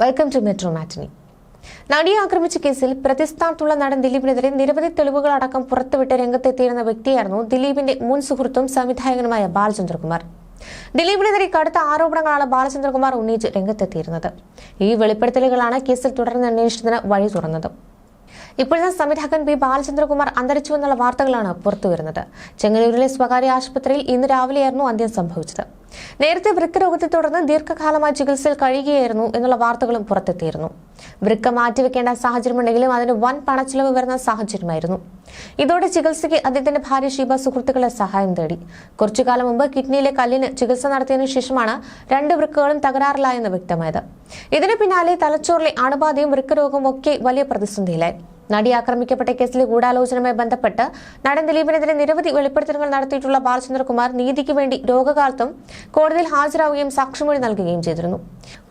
Welcome to metro മാറ്റിനി നടിയെ ആക്രമിച്ച കേസിൽ പ്രതിസ്ഥാനത്തുള്ള നടൻ ദിലീപിനെതിരെ നിരവധി തെളിവുകൾ തെളിവുകളടക്കം പുറത്തുവിട്ട് രംഗത്തെത്തിയിരുന്ന വ്യക്തിയായിരുന്നു ദിലീപിന്റെ മുൻ സുഹൃത്തും സംവിധായകനുമായ ബാലചന്ദ്രകുമാർ. ദിലീപിനെതിരെ കടുത്ത ആരോപണങ്ങളാണ് ബാലചന്ദ്രകുമാർ ഉന്നയിച്ച് രംഗത്തെത്തിയിരുന്നത്. ഈ വെളിപ്പെടുത്തലുകളാണ് കേസിൽ തുടർന്ന് അന്വേഷണത്തിന് വഴി തുറന്നത്. ഇപ്പോഴത്തെ സംവിധായകൻ പി ബാലചന്ദ്രകുമാർ അന്തരിച്ചു എന്നുള്ള വാർത്തകളാണ് പുറത്തുവരുന്നത്. ചെങ്ങന്നൂരിലെ സ്വകാര്യ ആശുപത്രിയിൽ ഇന്ന് രാവിലെയായിരുന്നു അന്ത്യം സംഭവിച്ചത്. നേരത്തെ വൃക്കരോഗത്തെ തുടർന്ന് ദീർഘകാലമായി ചികിത്സയിൽ കഴിയുകയായിരുന്നു എന്നുള്ള വാർത്തകളും പുറത്തെത്തിയിരുന്നു. വൃക്ക മാറ്റിവെക്കേണ്ട സാഹചര്യമുണ്ടെങ്കിലും അതിന് വൻ പണച്ചിലവ് വരുന്ന സാഹചര്യമായിരുന്നു. ഇതോടെ ചികിത്സയ്ക്ക് അദ്ദേഹത്തിന്റെ ഭാര്യ ഷീബ സുഹൃത്തുക്കളെ സഹായം തേടി. കുറച്ചു കാലം മുമ്പ് കിഡ്നിയിലെ കല്ലിന് ചികിത്സ നടത്തിയതിനു ശേഷമാണ് രണ്ട് വൃക്കകളും തകരാറിലായെന്ന് വ്യക്തമായത്. ഇതിന് പിന്നാലെ തലച്ചോറിലെ അണുബാധയും വൃക്കരോഗവും ഒക്കെ വലിയ പ്രതിസന്ധിയിലായി. നടി ആക്രമിക്കപ്പെട്ട കേസിലെ ഗൂഢാലോചനയുമായി ബന്ധപ്പെട്ട് നടൻ ദിലീപിനെതിരെ നിരവധി വെളിപ്പെടുത്തലുകൾ നടത്തിയിട്ടുള്ള ബാലചന്ദ്രകുമാർ നീതിക്ക് വേണ്ടി രോഗകാലത്തും കോടതിയിൽ ഹാജരാവുകയും സാക്ഷിമൊഴി നൽകുകയും ചെയ്തിരുന്നു.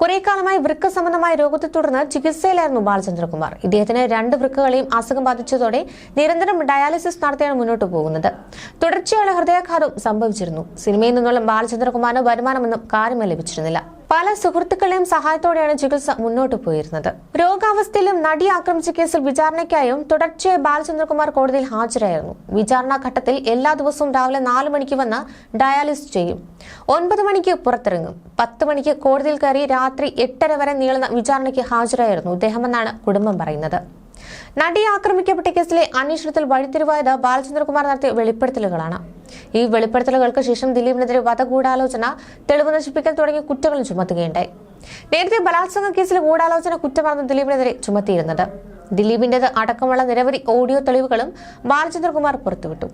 കുറെ കാലമായി വൃക്ക സംബന്ധമായ രോഗത്തെ തുടർന്ന് ചികിത്സയിലായിരുന്നു ബാലചന്ദ്രകുമാർ. ഇദ്ദേഹത്തിന് രണ്ട് വൃക്കകളെയും അസുഖം ബാധിച്ചതോടെ നിരന്തരം ഡയാലിസിസ് നടത്തിയാണ് മുന്നോട്ട് പോകുന്നത്. തുടർച്ചയായുള്ള ഹൃദയാഘാതം സംഭവിച്ചിരുന്നു. സിനിമയിൽ നിന്നുള്ള ബാലചന്ദ്രകുമാറിന് വരുമാനമൊന്നും കാര്യമായി ലഭിച്ചിരുന്നില്ല. പല സുഹൃത്തുക്കളെയും സഹായത്തോടെയാണ് ചികിത്സ മുന്നോട്ട് പോയിരുന്നത്. രോഗാവസ്ഥയിലും നടി ആക്രമിച്ച കേസിൽ വിചാരണയ്ക്കായും തുടർച്ചയായി ബാലചന്ദ്രകുമാർ കോടതിയിൽ ഹാജരായിരുന്നു. വിചാരണ ഘട്ടത്തിൽ എല്ലാ ദിവസവും രാവിലെ നാല് മണിക്ക് വന്ന് ഡയാലിസിസ് ചെയ്യും. ഒൻപത് മണിക്ക് പുറത്തിറങ്ങും. പത്ത് മണിക്ക് കോടതിയിൽ കയറി രാത്രി എട്ടര വരെ നീളുന്ന വിചാരണയ്ക്ക് ഹാജരായിരുന്നു ഇദ്ദേഹമെന്നാണ് കുടുംബം പറയുന്നത്. നടി ആക്രമിക്കപ്പെട്ട കേസിലെ അന്വേഷണത്തിൽ വഴിത്തിരിവായത് ബാലചന്ദ്രകുമാർ നടത്തിയ വെളിപ്പെടുത്തലുകളാണ്. ഈ വെളിപ്പെടുത്തലുകൾക്ക് ശേഷം ദിലീപിനെതിരെ വധഗൂഢാലോചന തെളിവ് നശിപ്പിക്കൽ തുടങ്ങിയ കുറ്റങ്ങളും ചുമത്തുകയുണ്ടായി. നേരത്തെ ബലാത്സംഗ കേസിൽ ഗൂഢാലോചന കുറ്റമാണ് ദിലീപിനെതിരെ ചുമത്തിയിരുന്നത്. ദിലീപിന്റേത് അടക്കമുള്ള നിരവധി ഓഡിയോ തെളിവുകളും ബാലചന്ദ്രകുമാർ പുറത്തുവിട്ടു.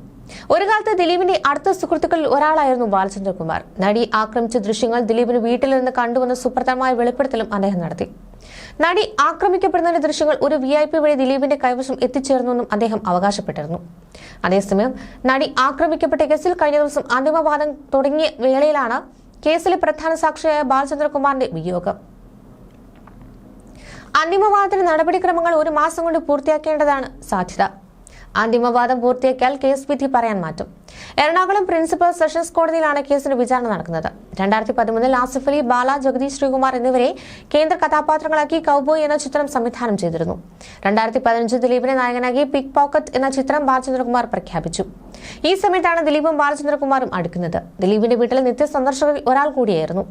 ഒരു കാലത്ത് ദിലീപിന്റെ അടുത്ത സുഹൃത്തുക്കളിൽ ഒരാളായിരുന്നു ബാലചന്ദ്രകുമാർ നടി ആക്രമിച്ച ദൃശ്യങ്ങൾ ദിലീപിന് വീട്ടിൽ നിന്ന് കണ്ടുവന്ന സുപ്രധാനമായ വെളിപ്പെടുത്തലും അദ്ദേഹം നടത്തി. നടി ആക്രമിക്കപ്പെടുന്നതിന്റെ ദൃശ്യങ്ങൾ ഒരു വി ഐ പി വഴി ദിലീപിന്റെ കൈവശം എത്തിച്ചേർന്നുവെന്നും അദ്ദേഹം അവകാശപ്പെട്ടിരുന്നു. അതേസമയം നടി ആക്രമിക്കപ്പെട്ട കേസിൽ കഴിഞ്ഞ ദിവസം അന്തിമവാദം തുടങ്ങിയ വേളയിലാണ് കേസിലെ പ്രധാന സാക്ഷിയായ ബാലചന്ദ്രകുമാറിന്റെ വിയോഗം. അന്തിമവാദത്തിന് നടപടിക്രമങ്ങൾ ഒരു മാസം കൊണ്ട് പൂർത്തിയാക്കേണ്ടതാണ് സാധ്യത. അന്തിമവാദം പൂർത്തിയാക്കിയാൽ കേസ് വിധി പറയാൻ മാറ്റും. എറണാകുളം പ്രിൻസിപ്പൽ സെഷൻസ് കോടതിയിലാണ് കേസിന് വിചാരണ നടക്കുന്നത്. രണ്ടായിരത്തി പതിമൂന്നിൽ ആസിഫ് അലി ബാല ജഗദീഷ് ശ്രീകുമാർ എന്നിവരെ കേന്ദ്ര കഥാപാത്രങ്ങളാക്കി കൗബോയ് എന്ന ചിത്രം സംവിധാനം ചെയ്തിരുന്നു. രണ്ടായിരത്തി പതിനഞ്ച് ദിലീപിനെ നായകനാക്കി പിക് പോക്കറ്റ് എന്ന ചിത്രം ബാലചന്ദ്രകുമാർ പ്രഖ്യാപിച്ചു. ഈ സമയത്താണ് ദിലീപും ബാലചന്ദ്രകുമാറും അടുക്കുന്നത്. ദിലീപിന്റെ വീട്ടിൽ നിത്യ സന്ദർശകരിൽ ഒരാൾ കൂടിയായിരുന്നു.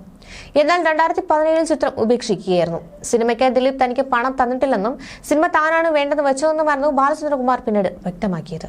എന്നാൽ രണ്ടായിരത്തി പതിനേഴിൽ ചിത്രം ഉപേക്ഷിക്കുകയായിരുന്നു. സിനിമയ്ക്ക് ദിലീപ് തനിക്ക് പണം തന്നിട്ടില്ലെന്നും സിനിമ താനാണ് വേണ്ടെന്ന് വെച്ചതെന്നുമായിരുന്നു ബാലചന്ദ്രകുമാർ പിന്നീട് വ്യക്തമാക്കിയത്.